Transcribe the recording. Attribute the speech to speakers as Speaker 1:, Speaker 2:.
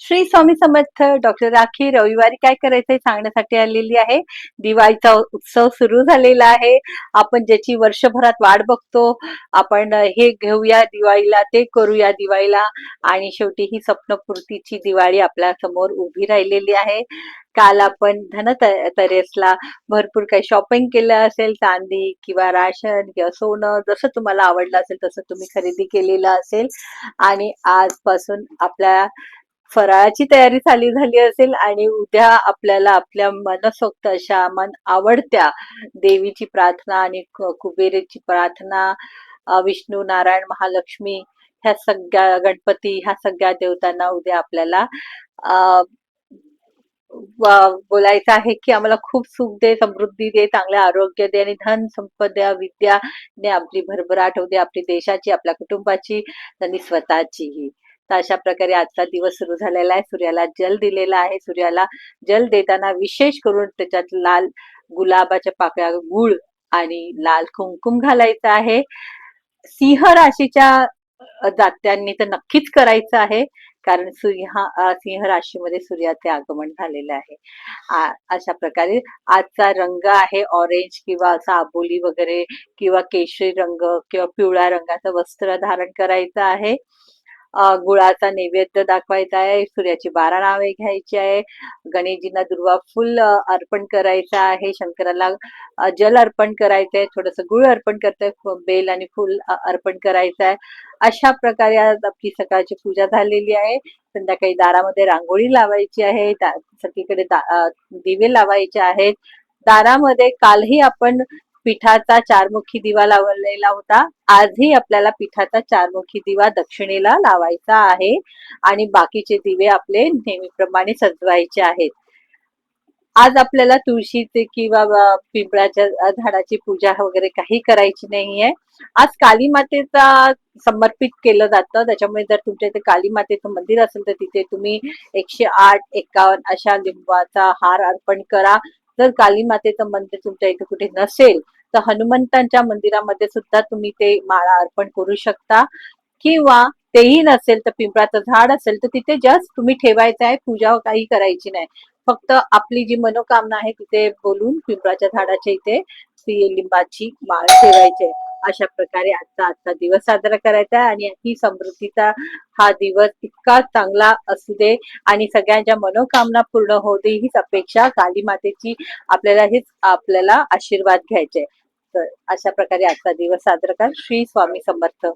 Speaker 1: Shri Swami Samarth doctor Rakhi रविवारी काय करायचंय सांगण्यासाठी आलेली आहे. दिवाळीचा उत्सव सुरू झालेला आहे. आपण ज्याची वर्षभरात वाट बघतो आपण हे घेऊया दिवाळीला ते करूया दिवाळीला. आणि शेवटी ही स्वप्नपूर्तीची दिवाळी आपल्यासमोर उभी राहिलेली आहे. काल आपण धनतेरसला भरपूर काही शॉपिंग केलं असेल चांदी किंवा राशन किंवा सोनं जसं तुम्हाला आवडलं असेल तसं तुम्ही खरेदी केलेलं असेल. आणि आजपासून आपल्या फराळाची तयारी झाली झाली असेल आणि उद्या आपल्याला आपल्या मनसोक्त अशा मन आवडत्या देवीची प्रार्थना आणि कुबेरेची प्रार्थना विष्णू नारायण महालक्ष्मी ह्या सगळ्या गणपती ह्या सगळ्या देवतांना उद्या आपल्याला बोलायचं आहे की आम्हाला खूप सुख दे समृद्धी दे चांगले आरोग्य दे आणि धन संपदा विद्या ने आपली भरभराट होऊ दे आपली देशाची आपल्या कुटुंबाची आणि स्वतःचीही. तर अशा प्रकारे आजचा दिवस सुरू झालेला आहे. सूर्याला जल दिलेला आहे. सूर्याला जल देताना विशेष करून त्याच्यात लाल गुलाबाच्या पाकळ्या गुळ आणि लाल कुंकुम घालायचं आहे. सिंह राशीच्या जात्यांनी तर नक्कीच करायचं आहे. कारण सूर्य सिंह राशीमध्ये सूर्याचे आगमन झालेलं आहे. अशा प्रकारे आजचा रंग आहे. ऑरेंज किंवा असा आबोली वगैरे किंवा केशरी रंग किंवा पिवळ्या रंगाचं वस्त्र धारण करायचं आहे. गुळाचा नैवेद्य दाखवायचा आहे सूर्याची बारा नावे घ्यायची आहे गणेशजींना दुर्वा फुल अर्पण करायचा आहे शंकराला जल अर्पण करायचं आहे थोडस गुळ अर्पण करताय बेल आणि फुल अर्पण करायचं आहे अशा प्रकारे आज आपली सकाळची पूजा झालेली आहे. संध्याकाळी दारामध्ये रांगोळी लावायची आहे सगळीकडे दा- दिवे लावायचे आहेत. दारामध्ये कालही आपण पिठाचा चारमुखी दिवा लावलेला होता. आजही आपल्याला पिठाचा चारमुखी दिवा दक्षिणेला लावायचा आहे आणि बाकीचे दिवे आपले नेहमीप्रमाणे सजवायचे आहेत. आज आपल्याला तुळशीचे किंवा पिंपळाच्या झाडाची पूजा वगैरे काही करायची नाहीये. आज काली मातेचा समर्पित केलं जातं. त्याच्यामुळे जर तुमच्या इथे काली मातेचं मंदिर असेल तर तिथे तुम्ही एकशे आठ एकावन्न अशा लिंबाचा हार अर्पण करा. जर काली मातेचं मंदिर तुमच्या इथे कुठे नसेल तर हनुमंतांच्या मंदिरामध्ये सुद्धा तुम्ही ते माळा अर्पण करू शकता. किंवा तेही नसेल तर पिंपळाचं झाड असेल तर तिथे जस्ट तुम्ही ठेवायचं आहे पूजा काही करायची नाही. फक्त आपली जी मनोकामना आहे तिथे बोलून पिंपळाच्या झाडाच्या इथे ती लिंबाची माळ ठेवायची अशा प्रकारे आजचा आजचा दिवस साजरा करायचा आहे आणि ही समृद्धीचा हा दिवस इतका चांगला असू दे आणि सगळ्यांच्या मनोकामना पूर्ण होऊ दे हीच अपेक्षा काली मातेची आपल्याला हेच आपल्याला आशीर्वाद घ्यायचे अशा प्रकारे आजचा दिवस साजरा कर. श्री स्वामी समर्थ.